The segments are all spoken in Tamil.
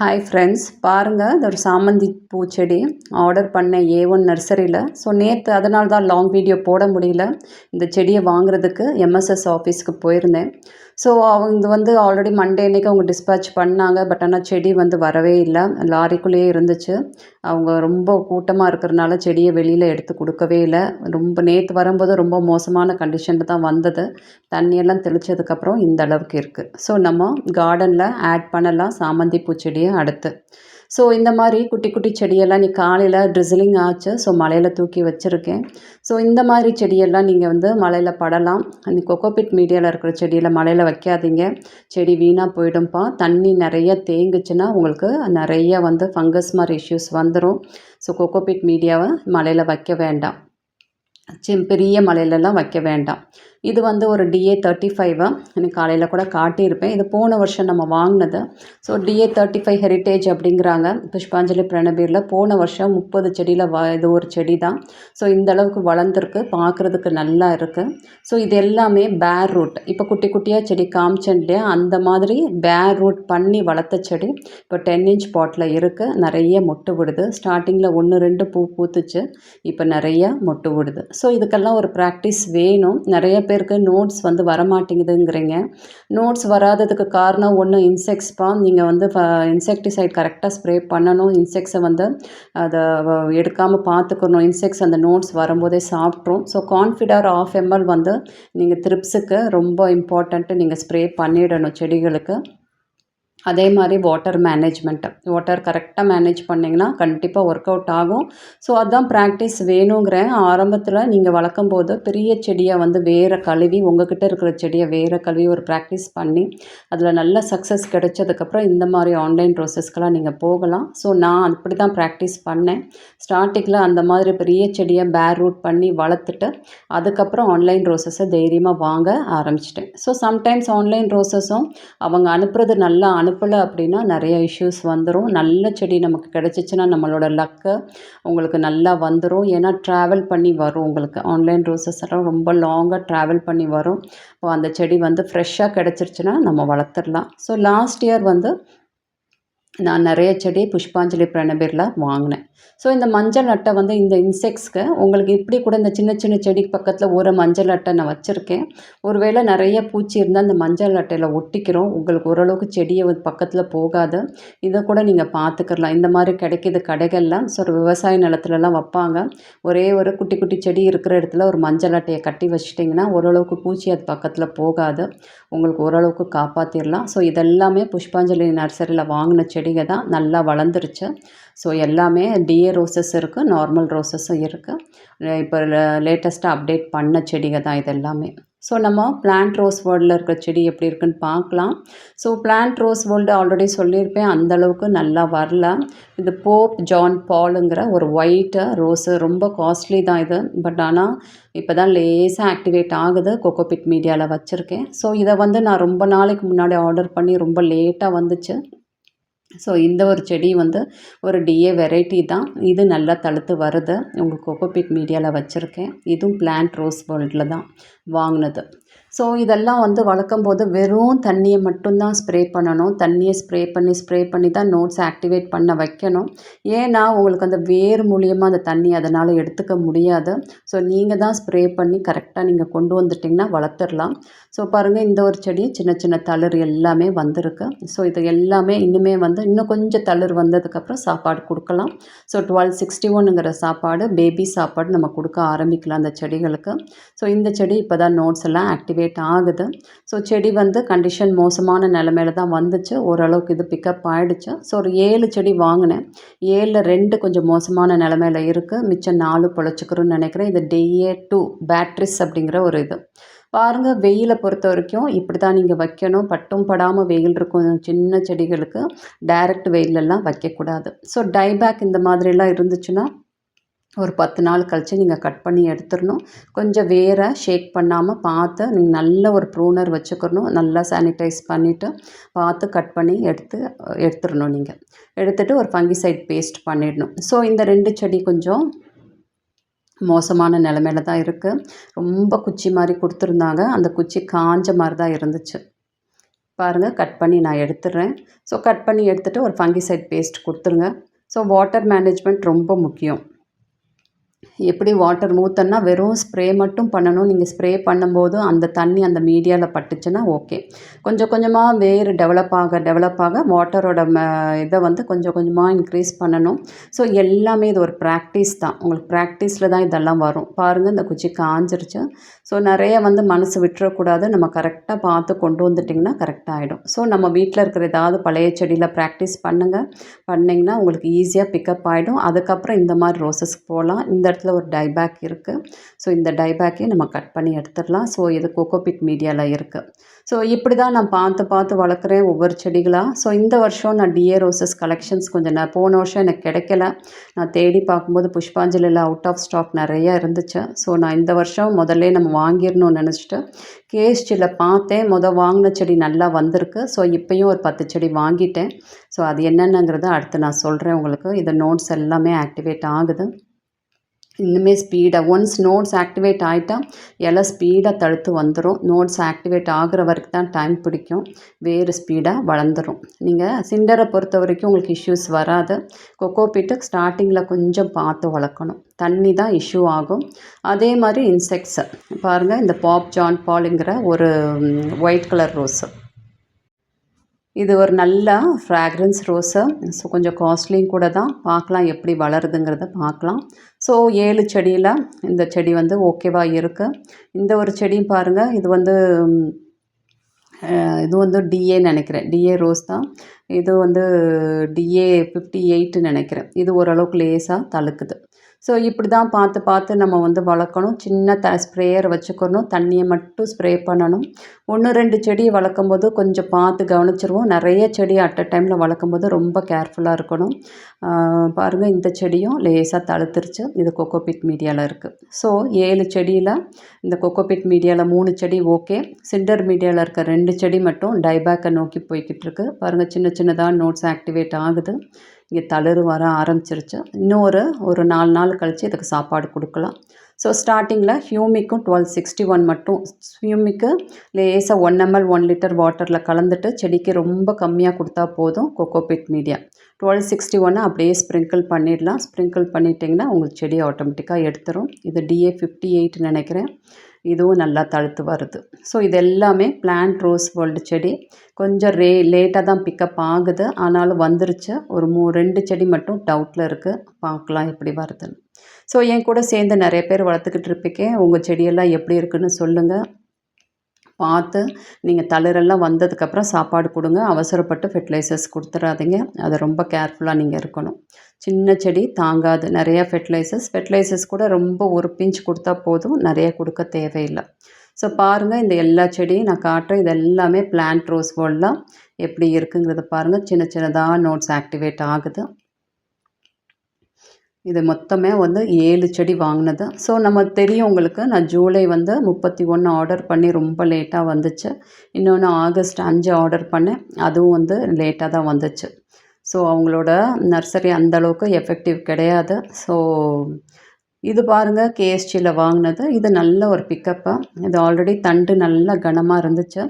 ஹாய் ஃப்ரெண்ட்ஸ் பாருங்கள் இது ஒரு சாமந்தி பூச்செடி ஆர்டர் பண்ணேன் ஏ ஒன் நர்சரியில் ஸோ நேற்று அதனால தான் லாங் வீடியோ போட முடியல. இந்த செடியை வாங்குறதுக்கு எம்எஸ்எஸ் ஆஃபீஸ்க்கு போயிருந்தேன். ஸோ அவங்க வந்து ஆல்ரெடி மண்டே அன்னைக்கு அவங்க டிஸ்பேச் பண்ணாங்க. பட் ஆனால் செடி வந்து வரவே இல்லை. லாரிக்குள்ளேயே இருந்துச்சு. அவங்க ரொம்ப கூட்டமாக இருக்கிறனால செடியை வெளியில் எடுத்து கொடுக்கவே இல்லை. ரொம்ப நேற்று வரும்போது ரொம்ப மோசமான கண்டிஷனில் தான் வந்தது. தண்ணியெல்லாம் தெளித்ததுக்கப்புறம் இந்த அளவுக்கு இருக்குது ஸோ நம்ம கார்டனில் ஆட் பண்ணலாம். சாமந்தி பூச்செடியை அடுத்து. ஸோ இந்த மாதிரி குட்டி குட்டி செடியெல்லாம் நீ காலையில் ட்ரிசிலிங் ஆச்சு. ஸோ மலையில் தூக்கி வச்சுருக்கேன். ஸோ இந்த மாதிரி செடியெல்லாம் நீங்கள் வந்து மலையில் படலாம். அந்த கொக்கோபிட் மீடியாவில் இருக்கிற செடியில் மலையில் வைக்காதீங்க. செடி வீணாக போயிடும்ப்பா தண்ணி நிறைய தேங்குச்சுன்னா உங்களுக்கு நிறைய வந்து ஃபங்கஸ் மாதிரி இஷ்யூஸ் வந்துடும் ஸோ கொக்கோபிட் மீடியாவை மலையில் வைக்க வேண்டாம். சிம் பெரிய மலையிலலாம் வைக்க வேண்டாம். இது வந்து ஒரு டிஏ தேர்ட்டி ஃபைவா எனக்கு காலையில் கூட காட்டியிருப்பேன். இது போன வருஷம் நம்ம வாங்கினது. So D A thirty five heritage அப்படிங்கிறாங்க. புஷ்பாஞ்சலி பிரணபீரில் போன வருஷம் முப்பது செடியில் வ இது ஒரு செடி தான் ஸோ இந்த அளவுக்கு வளர்ந்துருக்கு. பார்க்குறதுக்கு நல்லா இருக்குது ஸோ இது எல்லாமே பேர் ரூட் இப்போ குட்டி குட்டியாக செடி காமிச்சேன் அந்த மாதிரி பேர் ரூட் பண்ணி வளர்த்த செடி இப்போ டென் இன்ச் பாட்டில் இருக்குது நிறைய மொட்டு விடுது. ஸ்டார்டிங்கில் ஒன்று ரெண்டு பூ பூத்துச்சு. இப்போ நிறைய மொட்டு விடுது. ஸோ இதுக்கெல்லாம் ஒரு ப்ராக்டிஸ் வேணும். நிறைய பேருக்கு நோட்ஸ் வந்து வரமாட்டேங்குதுங்கிறீங்க. நோட்ஸ் வராததுக்கு காரணம் ஒன்று இன்செக்ட்ஸ்ப்பா நீங்கள் வந்து இன்செக்டிசைட் கரெக்டாக ஸ்ப்ரே பண்ணணும். இன்செக்ட்ஸை வந்து அதை எடுக்காமல் பார்த்துக்கணும் இன்செக்ட்ஸ் அந்த நோட்ஸ் வரும்போதே சாப்பிட்ரும். ஸோ கான்ஃபிடர் ஆஃப் எம்எல் வந்து நீங்கள் த்ரிப்ஸுக்கு ரொம்ப இம்பார்ட்டண்ட்டு நீங்கள் ஸ்ப்ரே பண்ணிடணும் செடிகளுக்கு. அதே மாதிரி வாட்டர் மேனேஜ்மெண்ட்டு வாட்டர் கரெக்டாக மேனேஜ் பண்ணிங்கன்னா கண்டிப்பாக ஒர்க் அவுட் ஆகும். ஸோ அதுதான் ப்ராக்டிஸ் வேணுங்கிறேன் ஆரம்பத்தில் நீங்கள் வளர்க்கும் போது பெரிய செடியை வந்து வேறு கழுவி உங்ககிட்ட இருக்கிற செடியை வேறு கழுவி ஒரு ப்ராக்டிஸ் பண்ணி அதில் நல்ல சக்ஸஸ் கிடைச்சதுக்கப்புறம் இந்த மாதிரி ஆன்லைன் ப்ரோசஸ்க்கெலாம் நீங்கள் போகலாம். ஸோ நான் அப்படி தான் ப்ராக்டிஸ் பண்ணேன். ஸ்டார்டிங்கில் அந்த மாதிரி பெரிய செடியை பேர் ரூட் பண்ணி வளர்த்துட்டு அதுக்கப்புறம் ஆன்லைன் ரோசஸை தைரியமாக வாங்க ஆரம்பிச்சிட்டேன். ஸோ சம்டைம்ஸ் ஆன்லைன் ரோசஸும் அவங்க அனுப்புறது நல்லா அனு அனுப்பலை அப்படின்னா நிறைய இஷ்யூஸ் வந்துடும் நல்ல செடி நமக்கு கிடச்சிச்சின்னா நம்மளோட லக்கு உங்களுக்கு நல்லா வந்துடும் ஏன்னா ட்ராவல் பண்ணி வரும் உங்களுக்கு. ஆன்லைன் ரோசஸ் எல்லாம் ரொம்ப லாங்காக ட்ராவல் பண்ணி வரும். இப்போ அந்த செடி வந்து ஃப்ரெஷ்ஷாக கிடச்சிருச்சுன்னா நம்ம வளர்த்துடலாம். ஸோ லாஸ்ட் இயர் வந்து நான் நிறைய செடி புஷ்பாஞ்சலி பிரணபீரில் வாங்கினேன். ஸோ இந்த மஞ்சள் அட்டை வந்து இந்த இன்செக்ட்ஸ்க்கு உங்களுக்கு இப்படி கூட இந்த சின்ன சின்ன செடிக்கு பக்கத்தில் ஒரு மஞ்சள் அட்டை நான் வச்சுருக்கேன். ஒருவேளை நிறைய பூச்சி இருந்தால் அந்த மஞ்சள் அட்டையில் ஒட்டிக்கிறோம். உங்களுக்கு ஓரளவுக்கு செடியை பக்கத்தில் போகாது. இதை கூட நீங்கள் பார்த்துக்கலாம். இந்த மாதிரி கிடைக்கிது கடைகளில் ஸோ ஒரு விவசாய நிலத்துலலாம் வைப்பாங்க. ஒரே ஒரு குட்டி குட்டி செடி இருக்கிற இடத்துல ஒரு மஞ்சள் அட்டையை கட்டி வச்சிட்டிங்கன்னா ஓரளவுக்கு பூச்சி அது பக்கத்தில் போகாது. உங்களுக்கு ஓரளவுக்கு காப்பாற்றிடலாம் ஸோ இதெல்லாமே புஷ்பாஞ்சலி நர்சரியில் வாங்கின செடி செடிங்க தான் நல்லா வளர்ந்துருச்சு. ஸோ எல்லாமே டிஏ ரோசஸ் இருக்குது நார்மல் ரோசஸும் இருக்குது இப்போ லேட்டஸ்ட்டாக அப்டேட் பண்ண செடிங்க தான் இது எல்லாமே. ஸோ நம்ம பிளான்ட் ரோஸ் வேர்ல்டில் இருக்கிற செடி எப்படி இருக்குன்னு பார்க்கலாம். So plant rose world already சொல்லியிருப்பேன். அந்தளவுக்கு நல்லா வரல. இது போப் ஜான் பாலுங்கிற ஒரு ஒயிட்டு ரோஸு ரொம்ப காஸ்ட்லி தான் இது. பட் ஆனால் இப்போ தான் லேசாக ஆக்டிவேட் ஆகுது கொக்கோபிட் மீடியாவில் வச்சுருக்கேன். ஸோ இதை வந்து நான் ரொம்ப நாளைக்கு முன்னாடி ஆர்டர் பண்ணி ரொம்ப லேட்டாக வந்துச்சு. ஸோ இந்த ஒரு செடி வந்து ஒரு டிஏ வெரைட்டி தான். இது நல்லா தழுத்து வருது. உங்களுக்கு கோகோபீட் மீடியாவில் வச்சுருக்கேன். இதுவும் பிளான்ட் ரோஸ் வேர்ல்டில் தான் வாங்கினது. ஸோ இதெல்லாம் வந்து வளர்க்கும் போது வெறும் தண்ணியை மட்டும்தான் ஸ்ப்ரே பண்ணணும். தண்ணியை ஸ்ப்ரே பண்ணி ஸ்ப்ரே பண்ணி தான் நோட்ஸ் ஆக்டிவேட் பண்ண வைக்கணும். ஏன்னா உங்களுக்கு அந்த வேர் மூலியமாக அந்த தண்ணி அதனால் எடுத்துக்க முடியாது. ஸோ நீங்கள் தான் ஸ்ப்ரே பண்ணி கரெக்டாக நீங்கள் கொண்டு வந்துட்டிங்கன்னா வளர்த்துடலாம். ஸோ பாருங்கள் இந்த ஒரு செடி சின்ன சின்ன தளிர் எல்லாமே வந்திருக்கு. ஸோ இது எல்லாமே இன்னுமே வந்து இன்னும் கொஞ்சம் தளிர் வந்ததுக்கப்புறம் சாப்பாடு கொடுக்கலாம். ஸோ டுவெல் சிக்ஸ்டி ஒன்னுங்கிற சாப்பாடு பேபி சாப்பாடு நம்ம கொடுக்க ஆரம்பிக்கலாம் அந்த செடிகளுக்கு. ஸோ இந்த செடி இப்போ தான் நோட்ஸ் எல்லாம் ஆக்டிவேட் ஆகுது. ஸோ செடி வந்து கண்டிஷன் மோசமான நிலமையில தான் வந்துச்சு. ஓரளவுக்கு இது பிக்கப் ஆகிடுச்சு ஸோ ஒரு ஏழு செடி வாங்கினேன். ஏழில் ரெண்டு கொஞ்சம் மோசமான நிலமையில இருக்குது மிச்சம் நாலு பொழைச்சிக்கிறோன்னு நினைக்கிறேன். இது டெய்யே டூ பேட்ரிஸ் அப்படிங்கிற ஒரு இது. பாருங்கள் வெயிலை பொறுத்த வரைக்கும் இப்படி தான் நீங்கள் வைக்கணும். பட்டும் படாமல் வெயில் இருக்கும். சின்ன செடிகளுக்கு டைரக்ட் வெயிலெல்லாம் வைக்கக்கூடாது. ஸோ டைபேக் இந்த மாதிரிலாம் இருந்துச்சுன்னா ஒரு பத்து நாள் கழித்து நீங்கள் கட் பண்ணி எடுத்துடணும். கொஞ்சம் வேரை ஷேக் பண்ணாமல் பார்த்து நீங்கள் நல்ல ஒரு ப்ரூனர் வச்சுக்கணும். நல்லா சானிடைஸ் பண்ணிவிட்டு பார்த்து கட் பண்ணி எடுத்து எடுத்துடணும் நீங்கள் எடுத்துகிட்டு ஒரு ஃபங்கிசைட் பேஸ்ட் பண்ணிடணும். ஸோ இந்த ரெண்டு செடி கொஞ்சம் மோசமான நிலமையில தான் இருக்குது ரொம்ப குச்சி மாதிரி கொடுத்துருந்தாங்க. அந்த குச்சி காஞ்ச மாதிரி தான் இருந்துச்சு. பாருங்கள் கட் பண்ணி நான் எடுத்துடுறேன். ஸோ கட் பண்ணி எடுத்துகிட்டு ஒரு ஃபங்கிசைட் பேஸ்ட் கொடுத்துருங்க. ஸோ வாட்டர் மேனேஜ்மெண்ட் ரொம்ப முக்கியம். எப்படி வாட்டர் ஊற்றன்னா வெறும் ஸ்ப்ரே மட்டும் பண்ணணும். நீங்கள் ஸ்ப்ரே பண்ணும்போது அந்த தண்ணி அந்த மீடியாவில் பட்டுச்சுன்னா ஓகே கொஞ்சம் கொஞ்சமாக வேர் டெவலப் ஆக டெவலப் ஆக வாட்டரோட ம இதை வந்து கொஞ்சம் கொஞ்சமாக இன்க்ரீஸ் பண்ணணும். ஸோ எல்லாமே இது ஒரு ப்ராக்டிஸ் தான். உங்களுக்கு ப்ராக்டிஸில் தான் இதெல்லாம் வரும். பாருங்கள் இந்த குச்சி காஞ்சிருச்சு. ஸோ நிறைய வந்து மனசு விட்டுறக்கூடாது. நம்ம கரெக்டாக பார்த்து கொண்டு வந்துட்டிங்கன்னா கரெக்டாக ஆகிடும் ஸோ நம்ம வீட்டில் இருக்கிற ஏதாவது பழைய செடியில் ப்ராக்டிஸ் பண்ணுங்கள் பண்ணிங்கன்னா உங்களுக்கு ஈஸியாக பிக்கப் ஆகிடும் அதுக்கப்புறம் இந்த மாதிரி ரோசஸ் போகலாம் இந்த இடத்துல ஒரு டைபேக் இருக்குது ஸோ இந்த டைபேக்கையும் நம்ம கட் பண்ணி எடுத்துடலாம். ஸோ இது கோகோபிட் மீடியாவில் இருக்குது ஸோ இப்படி தான் நான் பார்த்து பார்த்து வளர்க்குறேன் ஒவ்வொரு செடிகளாக ஸோ இந்த வருஷம் நான் டிஏ ரோசஸ் கலெக்ஷன்ஸ் கொஞ்சம் நான் போன வருஷம் எனக்கு கிடைக்கல. நான் தேடி பார்க்கும்போது புஷ்பாஞ்சலியில் அவுட் ஆஃப் ஸ்டாக் நிறையா இருந்துச்சு. ஸோ நான் இந்த வருஷம் முதல்ல நம்ம வாங்கிடணும்னு நினச்சிட்டு கேஎஸ்டியில் பார்த்தேன். மொதல் வாங்கின செடி நல்லா வந்திருக்கு. ஸோ இப்போயும் ஒரு பத்து செடி வாங்கிட்டேன். ஸோ அது என்னென்னங்கிறத அடுத்து நான் சொல்கிறேன் உங்களுக்கு. இந்த நோட்ஸ் எல்லாமே ஆக்டிவேட் ஆகுது. இன்னுமே ஸ்பீடாக ஒன்ஸ் நோட்ஸ் ஆக்டிவேட் ஆகிட்டால் எல்லாம் ஸ்பீடாக தடுத்து வந்துடும் நோட்ஸ் ஆக்டிவேட் ஆகிற வரைக்கும் தான் டைம் பிடிக்கும். வேறு ஸ்பீடாக வளர்ந்துடும் நீங்கள் சிண்டரை பொறுத்த வரைக்கும் உங்களுக்கு இஷ்யூஸ் வராது. கொக்கோ பீட்டு ஸ்டார்டிங்கில் கொஞ்சம் பார்த்து வளர்க்கணும். தண்ணி தான் இஷ்யூ ஆகும். அதே மாதிரி இன்செக்ட்ஸு பாருங்கள் இந்த பாப் ஜான் பாலுங்கிற ஒரு ஒயிட் கலர் ரோஸு இது ஒரு நல்ல ஃப்ராக்ரன்ஸ் ரோஸு ஸோ கொஞ்சம் காஸ்ட்லியும் கூட தான். பார்க்கலாம் எப்படி வளருதுங்கிறத பார்க்கலாம். ஸோ ஏழு செடியில் இந்த செடி வந்து ஓகேவாக இருக்குது இந்த ஒரு செடியும் பாருங்கள் இது வந்து இது வந்து டிஏ நினைக்கிறேன். டிஏ ரோஸ் தான். இது வந்து டிஏ ஃபிஃப்டி எயிட்டு நினைக்கிறேன். இது ஓரளவுக்கு லேசாக தழுக்குது. ஸோ இப்படி தான் பார்த்து பார்த்து நம்ம வந்து வளர்க்கணும். சின்ன த ஸ்ப்ரேயர் வச்சுக்கணும். தண்ணியை மட்டும் ஸ்ப்ரே பண்ணணும். ஒன்று ரெண்டு செடி வளர்க்கும் போது கொஞ்சம் பார்த்து கவனிச்சிருவோம். நிறைய செடி அட் அ டைமில் வளர்க்கும் போது ரொம்ப கேர்ஃபுல்லாக இருக்கணும். பாருங்கள் இந்த செடியும் லேசாக தழுத்துருச்சு. இது கொக்கோபிட் மீடியாவில் இருக்குது ஸோ ஏழு செடியில் இந்த கொக்கோபிட் மீடியாவில் மூணு செடி ஓகே சிண்டர் மீடியாவில் இருக்க ரெண்டு செடி மட்டும் டைபேக்கை நோக்கி போய்கிட்டு இருக்கு. பாருங்கள் சின்ன சின்னதாக நோட்ஸ் ஆக்டிவேட் ஆகுது. இங்கே தளிர் வர ஆரம்பிச்சிருச்சு. இன்னொரு ஒரு நாலு நாள் கழித்து இதுக்கு சாப்பாடு கொடுக்கலாம். ஸோ ஸ்டார்டிங்கில் ஹியூமிக்கும் டுவெல் சிக்ஸ்டி ஒன் மட்டும். ஹியூமிக்கு லேசாக ஒன் எம்எல் ஒன் லிட்டர் வாட்டரில் கலந்துட்டு செடிக்கு ரொம்ப கம்மியாக கொடுத்தா போதும் கொக்கோபிட் மீடியா. டுவெல் சிக்ஸ்டி ஒன்று அப்படியே ஸ்ப்ரிங்கிள் பண்ணிடலாம். ஸ்ப்ரிங்கிள் பண்ணிட்டிங்கன்னா உங்களுக்கு செடி ஆட்டோமேட்டிக்காக எடுத்துரும். இது டிஏ ஃபிஃப்டி எயிட் நினைக்கிறேன். இதுவும் நல்லா தழுத்து வருது. ஸோ இது எல்லாமே பிளான்ட் ரோஸ் வேர்ல்டு செடி. கொஞ்சம் ரே லேட்டாக தான் பிக்கப் ஆகுது. ஆனாலும் வந்துருச்சு. ஒரு மூ ரெண்டு செடி மட்டும் டவுட்டில் இருக்குது பார்க்கலாம் எப்படி வருதுன்னு. ஸோ என் கூட சேர்ந்து நிறைய பேர் வளர்த்துக்கிட்டு இருப்பீங்க. உங்கள் செடியெல்லாம் எப்படி இருக்குன்னு சொல்லுங்கள் பார்த்து நீங்கள் தளிரெல்லாம் வந்ததுக்கப்புறம் சாப்பாடு கொடுங்க. அவசரப்பட்டு ஃபெர்டிலைசர்ஸ் கொடுத்துடாதீங்க அதை ரொம்ப கேர்ஃபுல்லாக நீங்கள் இருக்கணும். சின்ன செடி தாங்காது. நிறையா ஃபெர்டிலைசர்ஸ் ஃபெர்டிலைசர்ஸ் கூட ரொம்ப ஒரு பிஞ்ச் கொடுத்தா போதும். நிறைய கொடுக்க தேவையில்லை. ஸோ பாருங்கள் இந்த எல்லா செடியும் நான் காட்டுறேன். இது எல்லாமே பிளான்ட் ரோஸ் வேர்ல்டெலாம் எப்படி இருக்குங்கிறத பாருங்கள் சின்ன சின்னதாக நோட்ஸ் ஆக்டிவேட் ஆகுது. இது மொத்தமே வந்து ஏழு செடி வாங்கினது. ஸோ நம்ம தெரியும் உங்களுக்கு நான் ஜூலை வந்து முப்பத்தி ஒன்று ஆர்டர் பண்ணி ரொம்ப லேட்டாக வந்துச்சு. இன்னொன்று ஆகஸ்ட் அஞ்சு ஆர்டர் பண்ணேன். அதுவும் வந்து லேட்டாக தான் வந்துச்சு. ஸோ அவங்களோட நர்சரி அந்தளவுக்கு எஃபெக்டிவ் கிடையாது. ஸோ இது பாருங்கள் கேஎஸ்டியில் வாங்கினது. இது நல்ல ஒரு பிக்கப்பாக இது ஆல்ரெடி தண்டு நல்லா கனமாக இருந்துச்சு.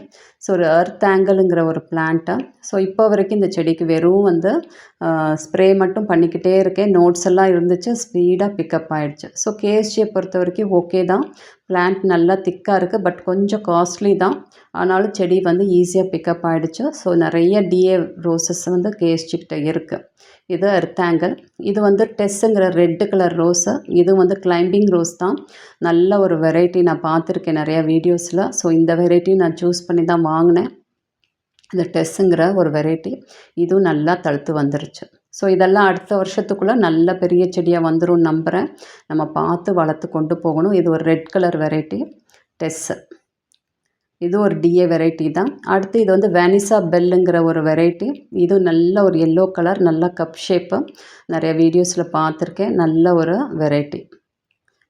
ஸோ ஒரு அர்த் ஆங்கிளுங்கிற ஒரு பிளான்ட்டை ஸோ இப்போ வரைக்கும் இந்த செடிக்கு வெறும் வந்து ஸ்ப்ரே மட்டும் பண்ணிக்கிட்டே இருக்கேன். நோட்ஸ் எல்லாம் இருந்துச்சு. ஸ்பீடாக பிக்கப் ஆகிடுச்சு ஸோ கேஎஸ்டியை பொறுத்த வரைக்கும் ஓகே தான். பிளான்ட் நல்லா திக்காக இருக்குது பட் கொஞ்சம் காஸ்ட்லி தான். ஆனாலும் செடி வந்து ஈஸியாக பிக்கப் ஆகிடுச்சு ஸோ நிறைய டிஏ ரோசஸ் வந்து கேஎஸ்டிக்கிட்ட இருக்குது இது அர்த்தாங்கல் இது வந்து டெஸ்ஸுங்கிற ரெட்டு கலர் ரோஸு இது வந்து கிளைம்பிங் ரோஸ் தான். நல்ல ஒரு வெரைட்டி நான் பார்த்துருக்கேன் நிறையா வீடியோஸில் ஸோ இந்த வெரைட்டியும் நான் சூஸ் பண்ணி தான் வாங்கினேன். இந்த டெஸ்ஸுங்கிற ஒரு வெரைட்டி இதுவும் நல்லா தழுத்து வந்துருச்சு. ஸோ இதெல்லாம் அடுத்த வருஷத்துக்குள்ளே நல்ல பெரிய செடியாக வந்துடும் நம்புகிறேன் நம்ம பார்த்து வளர்த்து கொண்டு போகணும். இது ஒரு ரெட் கலர் வெரைட்டி டெஸ்ஸு இது ஒரு டிஏ வெரைட்டி தான். அடுத்து இது வந்து வேனிசா பெல்லுங்கிற ஒரு வெரைட்டி இது நல்ல ஒரு எல்லோ கலர் நல்ல கப் ஷேப்பு நிறைய வீடியோஸில் பார்த்துருக்கேன். நல்ல ஒரு வெரைட்டி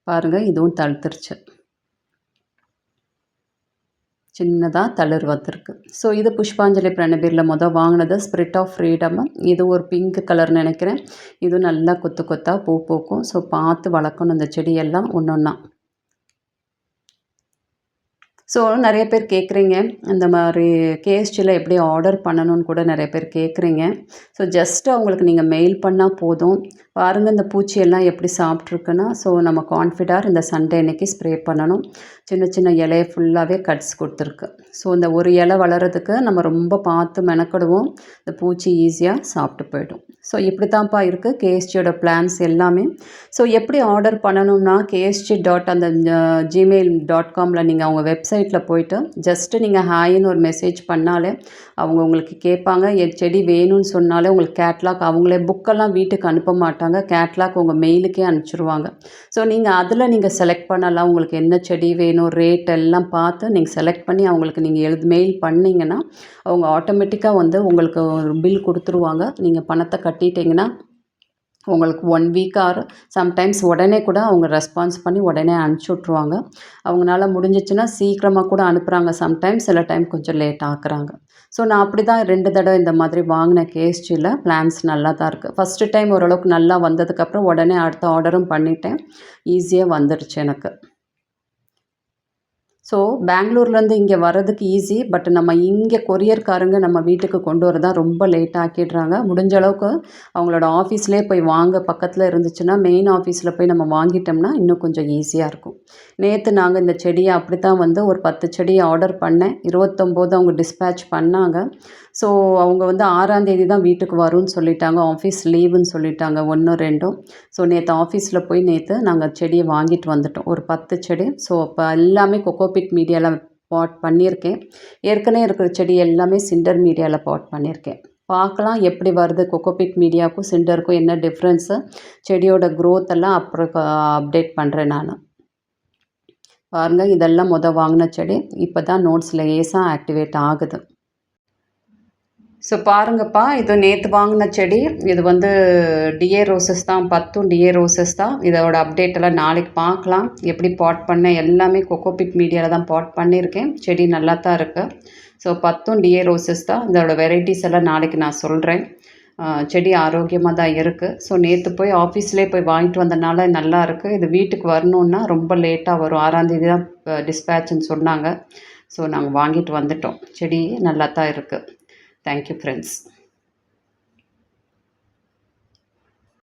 பாருங்கள் இதுவும் தழுத்துருச்சு. சின்னதாக தளிர் வந்திருக்கு. ஸோ இது புஷ்பாஞ்சலி பிரணபீரில் மொதல் வாங்கினது ஸ்பிரிட் ஆஃப் ஃப்ரீடம் இது ஒரு பிங்க் கலர் நினைக்கிறேன். இது நல்லா கொத்து கொத்தாக பூ பூக்கும். ஸோ பார்த்து வளர்க்கணும் இந்த செடியெல்லாம் ஒன்று ஒன்றா ஸோ நிறைய பேர் கேட்குறீங்க இந்த மாதிரி கேஎஸ்டியில் எப்படி ஆர்டர் பண்ணணும்னு கூட நிறைய பேர் கேட்குறீங்க. ஸோ ஜஸ்ட் அவங்களுக்கு நீங்கள் மெயில் பண்ணால் போதும். பாருங்கள் இந்த பூச்சியெல்லாம் எப்படி சாப்பிட்ருக்குன்னா ஸோ நம்ம கான்ஃபிடார் இந்த சண்டே அன்னைக்கு ஸ்ப்ரே பண்ணணும். சின்ன சின்ன இலையை ஃபுல்லாகவே கட்ஸ் கொடுத்துருக்கு. ஸோ இந்த ஒரு இலை வளர்கிறதுக்கு நம்ம ரொம்ப பார்த்து மெனக்கிடுவோம். இந்த பூச்சி ஈஸியாக சாப்பிட்டு போயிடும். ஸோ இப்படி தான்ப்பா இருக்குது கேஎஸ்டியோட பிளான்ஸ் எல்லாமே. ஸோ எப்படி ஆர்டர் பண்ணணும்னா கேஎஸ்டி டாட் அந்த ஜிமெயில் டாட் காமில் நீங்கள் அவங்க வெப்சைட்டில் போயிட்டு ஜஸ்ட்டு நீங்கள் ஹாயின்னு ஒரு மெசேஜ் பண்ணாலே அவங்க உங்களுக்கு கேட்பாங்க. என் செடி வேணும்னு சொன்னாலே உங்களுக்கு கேட்லாக் அவங்களே புக்கெல்லாம் வீட்டுக்கு அனுப்ப மாட்டாங்க. கேட்லாக் உங்கள் மெயிலுக்கே அனுப்பிச்சிருவாங்க. ஸோ நீங்கள் அதில் நீங்கள் செலக்ட் பண்ணலாம். உங்களுக்கு என்ன செடி வேணும் ரேட் எல்லாம் பார்த்து நீங்கள் செலக்ட் பண்ணி அவங்களுக்கு நீங்கள் எழுது மெயில் பண்ணிங்கன்னா அவங்க ஆட்டோமேட்டிக்காக வந்து உங்களுக்கு ஒரு பில் கொடுத்துருவாங்க. நீங்கள் பணத்தை கட்டிட்டீங்கன்னா உங்களுக்கு ஒன் வீக் ஆர் சம்டைம்ஸ் உடனே கூட அவங்க ரெஸ்பான்ஸ் பண்ணி உடனே அனுப்பிச்சி விட்ருவாங்க அவங்களால முடிஞ்சிச்சுன்னா சீக்கிரமாக கூட அனுப்புகிறாங்க சம்டைம்ஸ் சில டைம் கொஞ்சம் லேட் ஆக்குறாங்க. ஸோ நான் அப்படி தான் ரெண்டு தடவை இந்த மாதிரி வாங்கின கேஸ்டியில் பிளான்ஸ் நல்லா தான் இருக்குது ஃபஸ்ட்டு டைம் ஓரளவுக்கு நல்லா வந்ததுக்கப்புறம் உடனே அடுத்த ஆர்டரும் பண்ணிட்டேன். ஈஸியாக வந்துடுச்சு எனக்கு. ஸோ பெங்களூர்லேருந்து இங்கே வர்றதுக்கு ஈஸி பட் நம்ம இங்கே கொரியர்காரங்க நம்ம வீட்டுக்கு கொண்டு வரதான் ரொம்ப லேட் ஆக்கிடுறாங்க. முடிஞ்ச அளவுக்கு அவங்களோட ஆஃபீஸ்லேயே போய் வாங்க பக்கத்தில் இருந்துச்சுன்னா மெயின் ஆஃபீஸில் போய் நம்ம வாங்கிட்டோம்னா இன்னும் கொஞ்சம் ஈஸியாக இருக்கும். நேற்று நாங்கள் இந்த செடியை அப்படி தான் வந்து ஒரு பத்து செடியை ஆர்டர் பண்ணேன். இருபத்தொம்போது அவங்க டிஸ்பேட்ச் பண்ணாங்க. ஸோ அவங்க வந்து ஆறாந்தேதி தான் வீட்டுக்கு வரும்னு சொல்லிட்டாங்க. ஆஃபீஸ் லீவுன்னு சொல்லிட்டாங்க. ஒன்றும் ரெண்டும். ஸோ நேற்று ஆஃபீஸில் போய் நேற்று நாங்கள் செடியை வாங்கிட்டு வந்துட்டோம். ஒரு பத்து செடி. ஸோ இப்போ எல்லாமே கொக்கோபிட் மீடியாவில் பாட் பண்ணியிருக்கேன். ஏற்கனவே இருக்கிற செடி எல்லாமே சிண்டர் மீடியாவில் பாட் பண்ணியிருக்கேன். பார்க்கலாம் எப்படி வருது கொக்கோபிட் மீடியாவுக்கும் சிண்டருக்கும் என்ன டிஃப்ரென்ஸு செடியோட க்ரோத் எல்லாம் அப்புறம் அப்டேட் பண்ணுறேன் நான். பாருங்கள் இதெல்லாம் மொதல் வாங்கின செடி. இப்போ தான் நோட்ஸ் லேஸாக ஆக்டிவேட் ஆகுது. ஸோ பாருங்கப்பா இது நேற்று வாங்கின செடி. இது வந்து டிஏ ரோசஸ் தான். பத்தும் டிஏ ரோசஸ் தான். இதோட அப்டேட் எல்லாம் நாளைக்கு பார்க்கலாம். எப்படி பாட் பண்ண எல்லாமே கொக்கோபிட் மீடியாவில் தான் பாட் பண்ணியிருக்கேன். செடி நல்லா தான் இருக்குது ஸோ பத்தும் டிஏ ரோசஸ் தான். இதோட வெரைட்டிஸ் எல்லாம் நாளைக்கு நான் சொல்கிறேன் செடி ஆரோக்கியமாக தான் இருக்குது ஸோ நேற்று போய் ஆஃபீஸ்லேயே போய் வாங்கிட்டு வந்தனால நல்லா இருக்குது இது வீட்டுக்கு வரணுன்னா ரொம்ப லேட்டாக வரும். ஆறாந்தேதி தான் டிஸ்பேச்சுன்னு சொன்னாங்க. ஸோ நாங்கள் வாங்கிட்டு வந்துட்டோம். செடி நல்லா தான் இருக்குது தேங்க்யூ ஃப்ரெண்ட்ஸ்